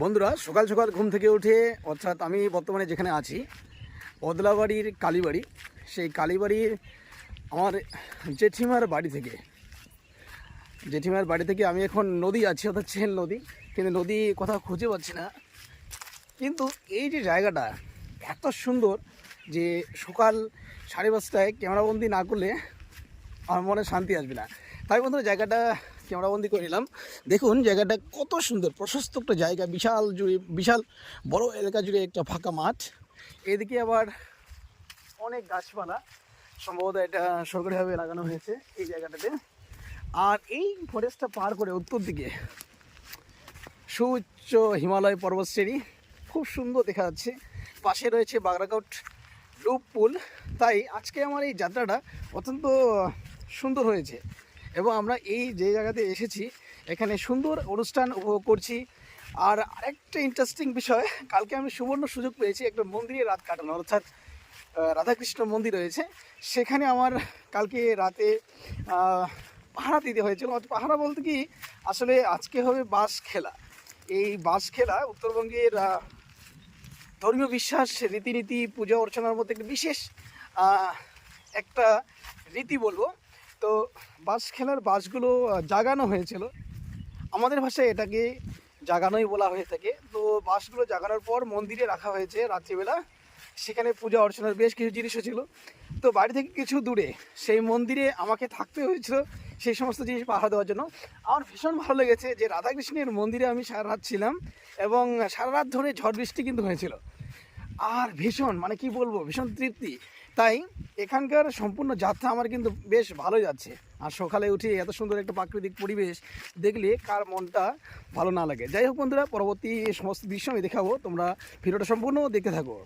বন্ধুরা, সকাল সকাল ঘুম থেকে উঠে, অর্থাৎ আমি বর্তমানে যেখানে আছি, বদলাবাড়ির কালীবাড়ি। সেই কালীবাড়ির আমার জেঠিমার বাড়ি থেকে, জেঠিমার বাড়ি থেকে আমি এখন নদী আছি, অর্থাৎ চেন নদী। কিন্তু নদী কোথাও খুঁজে পাচ্ছি না। কিন্তু এই যে জায়গাটা এত সুন্দর যে সকাল সাড়ে পাঁচটায় ক্যামেরাবন্দি না করলে আমার মনে শান্তি আসবে না। তাই বন্ধুরা, জায়গাটা ক্যামেরাবন্দি করে নিলাম। দেখুন, জায়গাটা কত সুন্দর, প্রশস্ত একটা জায়গা, বিশাল জুড়ে, বিশাল বড় এলাকা জুড়ে একটা ফাঁকা মাঠ। এদিকে আবার অনেক গাছপালা, সম্ভবত এটা সরকারিভাবে লাগানো হয়েছে এই জায়গাটাতে। আর এই ফরেস্টটা পার করে উত্তর দিকে সুউচ্চ হিমালয় পর্বতশ্রেণী, খুব সুন্দর দেখা যাচ্ছে। পাশে রয়েছে বাগরাকোট লুপ পুল। তাই আজকে আমার এই যাত্রাটা অত্যন্ত সুন্দর হয়েছে। এবং আমরা এই যে জায়গাতে এসেছি, এখানে সুন্দর অনুষ্ঠান উপভোগ করছি। আর আরেকটা ইন্টারেস্টিং বিষয়, কালকে আমি সুবর্ণ সুযোগ পেয়েছি একটা মন্দিরে রাত কাটানো, অর্থাৎ রাধাকৃষ্ণ মন্দির রয়েছে। সেখানে আমার কালকে রাতে পাহারা দিতে হয়েছিল। পাহারা বলতে কি, আসলে আজকে হবে বাস খেলা। এই বাস খেলা উত্তরবঙ্গের ধর্মীয় বিশ্বাস, রীতিনীতি, পূজা অর্চনার মধ্যে একটা বিশেষ একটা রীতি বলব। তো বাস খেলার বাসগুলো জাগানো হয়েছিল। আমাদের ভাষায় এটাকে জাগানোই বলা হয়ে থাকে। তো বাসগুলো জাগানোর পর মন্দিরে রাখা হয়েছে রাত্রিবেলা। সেখানে পূজা অর্চনার বেশ কিছু জিনিসও ছিল। তো বাড়ি থেকে কিছু দূরে সেই মন্দিরে আমাকে থাকতে হয়েছিল সেই সমস্ত জিনিস পাহারা দেওয়ার জন্য। আমার ভীষণ ভালো লেগেছে যে রাধাকৃষ্ণের মন্দিরে আমি সারা রাত ছিলাম এবং সারা রাত ধরে ঝড় বৃষ্টি কিন্তু হয়েছিল। আর ভীষণ মানে কি বলব, ভীষণ তৃপ্তি। তাই এখানকার সম্পূর্ণ যাত্রা আমার কিন্তু বেশ ভালো যাচ্ছে। আর সকালে উঠে এত সুন্দর একটা প্রাকৃতিক পরিবেশ দেখলে কার মনটা ভালো না লাগে। যাই হোক বন্ধুরা, পরবর্তী সমস্ত দৃশ্য আমি দেখাবো, তোমরা ভিডিওটা সম্পূর্ণ দেখতে থাকো।